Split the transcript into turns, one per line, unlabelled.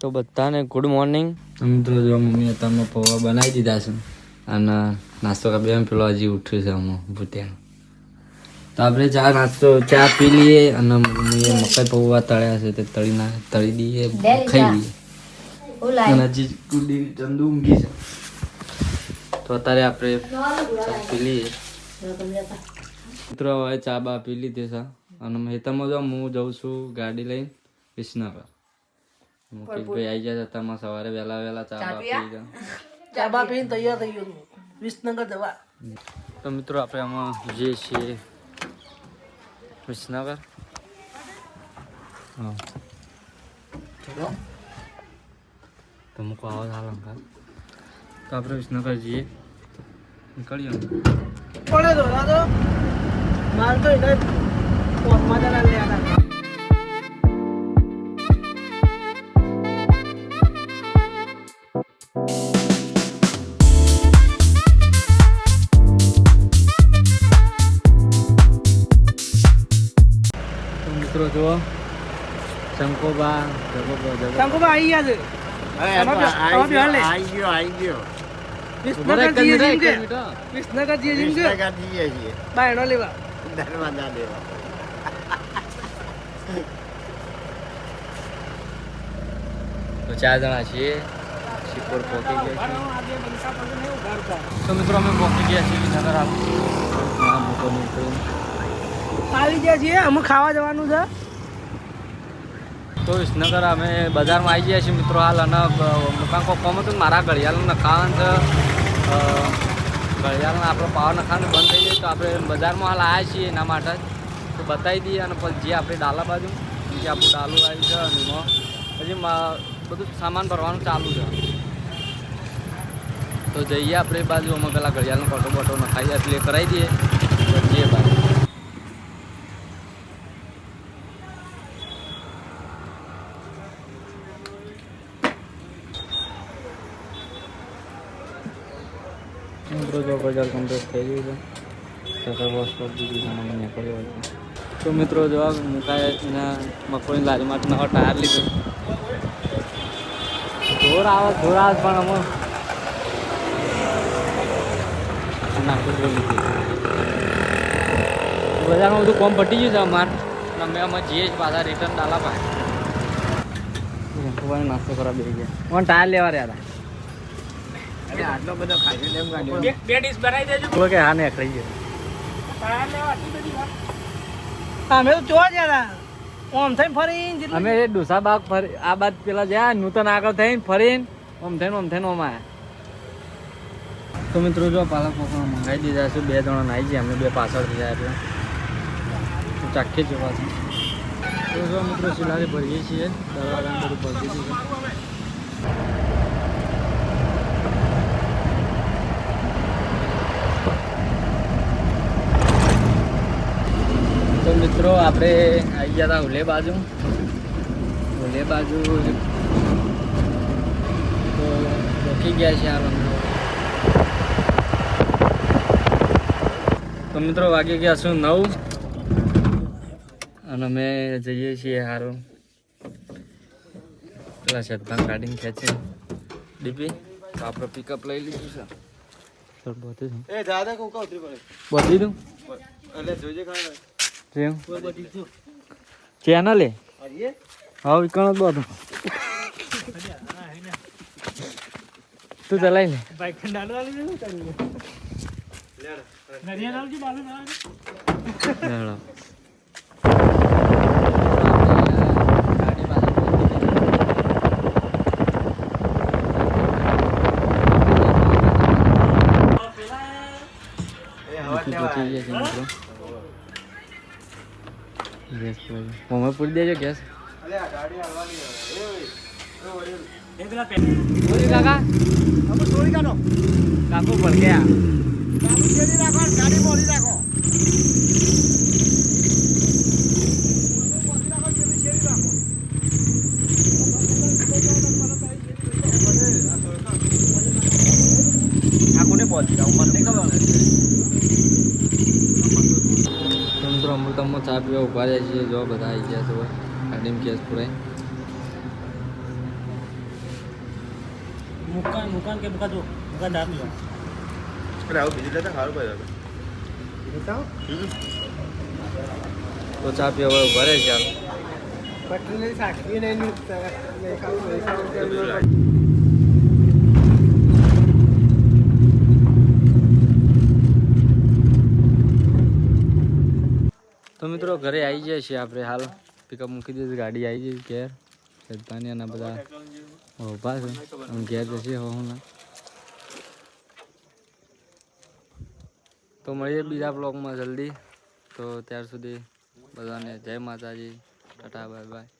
તો બધાને good morning મિત્રો જો મમ્મી તમે પૌવા બનાવી દીધા છે. અને નાસ્તો કરી બે પેલો હજી ઉઠ્યું છે હમણાં ભૂત્યાનું. તો આપણે ચા નાસ્તો ચા પી લઈએ અને મમ્મીએ મકાઈ પૌવા તળ્યા છે તે તળી ના તળી દઈએ ખાઈ લઈએ. અને હજી ગુડી ચંદુ ઊંઘી છે. તો અત્યારે આપણે ચા પી લઈએ. મિત્રો હવે ચા બા પી લીધી છે. અને હેતરમાં જો હું જઉં છું ગાડી લઈને વિસનગર. મુકેશભાઈ આવી જાય તમે સવારે વહેલા વહેલા ચા પી
ચા બા પીને તૈયાર થઈ ગયો તું વિસનગર જવા
તો મિત્રો આપણે આમાં જઈએ છીએ વિસનગર હા ચલો તો મૂકો આવો હાલ અંકલ તો આપણે વિસનગર જઈએ નીકળીએ
પડે તો ના તો એને ફોનમાં જરા લે
જુઓ શંકોબા જગોબા જગો
આવી ગયા છે
તો ચાર જણા છીએ શિકોર પહોંચી ગયા છીએ તો મિત્રો અમે પહોંચી ગયા છીએ વિનગર હાલ મોટો નીકળ્યો
આવી ગયા છીએ અમે ખાવા જવાનું છે
તો વિસનગર અમે બજારમાં આવી ગયા છીએ મિત્રો હાલ અને કાંકો કોમ હતું મારા ઘડિયાળનું નખાવાનું છે અ, આપણો પાવર નખાવાનું બંધ થઈ જાય તો આપણે બજારમાં હાલ આવ્યા છીએ એના માટે. તો બતાવી દઈએ અને પછી જે આપણે ડાલા બાજુ જે આપણું ડાલું આવ્યું છે અને એમાં પછી બધું સામાન ભરવાનું ચાલુ છે. તો જઈએ આપણે બાજુ અમે પેલા ઘડિયાળનો ફોટો બોટો નખાઈએ એટલે કરાવી દઈએ પછી જઈએ બાજુ મિત્રો જો બજાર કમ્પ્લીટ થઈ ગયું છે. સકર વોશ તો મિત્રો જો મુકાય એના મગફળી લારી માટે નવા ટાયર લીધો. જોર આવે જોર આવે પણ અમો. નાખું લીધી. બજારમાં બધું કોમ પટી ગયું છે અમારે. અમે અમે જઈએ જ પાછા રિટર્ન ડાલા પાસે. નાસ્તો કરવા બે ગયા. ટાયર લેવા રહ્યા હતા.
બે ડીશ બનાવી દેજો.
બોલો કે હા ને ખાઈ ગયો.
અમે તો જોવા ગયા ઓમ થઈને ફરી જેટલું
અમે એ ડોસા બાગ ફરી આ બાદ પેલા જ્યાં નૂતન આગળ થઈને ફરીને ઓમ થઈને ઓમ થઈને ઓમ આયા. તો મિત્રો જો પાલક પકોડા મંગાવી દીધા છે બે જણા નાઈ ગયા અમે બે પાછળ થયા જાય એટલે. તો ચાખીએ છે તો જો મિત્રો સિલારી ભરીએ છીએ દરવાજા બધું ભરી દીધું છે તો મિત્રો આપણે આવી ગયા હતા ઉલે બાજુ. ઉલે બાજુ તો રોકી ગયા છે આ તો મિત્રો વાગી ગયા છું નવ? અને અમે જઈએ છીએ હારું. પેલા શતભાગ ગાડીને ખેંચે ડીપી તો આપણે પિકઅપ લઈ લીધું છે. તો બધું
એ દાદા કોક ઉતરી પડે.
બધી દઉં
એટલે જોજે ખાને
જેમ. ચેનલે હા વિકણ જ બધું. તું ચલાવી લે
બાઈક ડાલો.
એ હવા
પહોંચી
લેવા
ગયા છે મિત્રો. ગેસ પૂરી મમ્મી પૂરી દેજો ગેસ કાકા કાકુ પર ગયા
ગાડી મોડી રાખો
કાકુને પહોંચી જાવ મને ખબર મિત્રો અમૃતમમાં ચા પીવા ઊભા રહ્યા છીએ. જો બધા આવી ગયા છે ગાડીમાં ગેસ પુરાય.
મુકાન મુકાન કે મુકા જો?
અરે આવું બીજું લેતા સારું પડે
તો? ચા પીવા હવે ભરે છે
પટલી સાક્ષી નહીં
તો મિત્રો ઘરે આવી જાય છે આપણે હાલ પિકઅપ મૂકી દીધું ગાડી આવી જઈ ઘેર સૈતાનિયાના બધા ઊભા છે અને ઘેર જશે હવે હું ના તો મળીએ બીજા બ્લોગમાં જલ્દી તો ત્યાર સુધી બધાને જય માતાજી ટાટા બાય બાય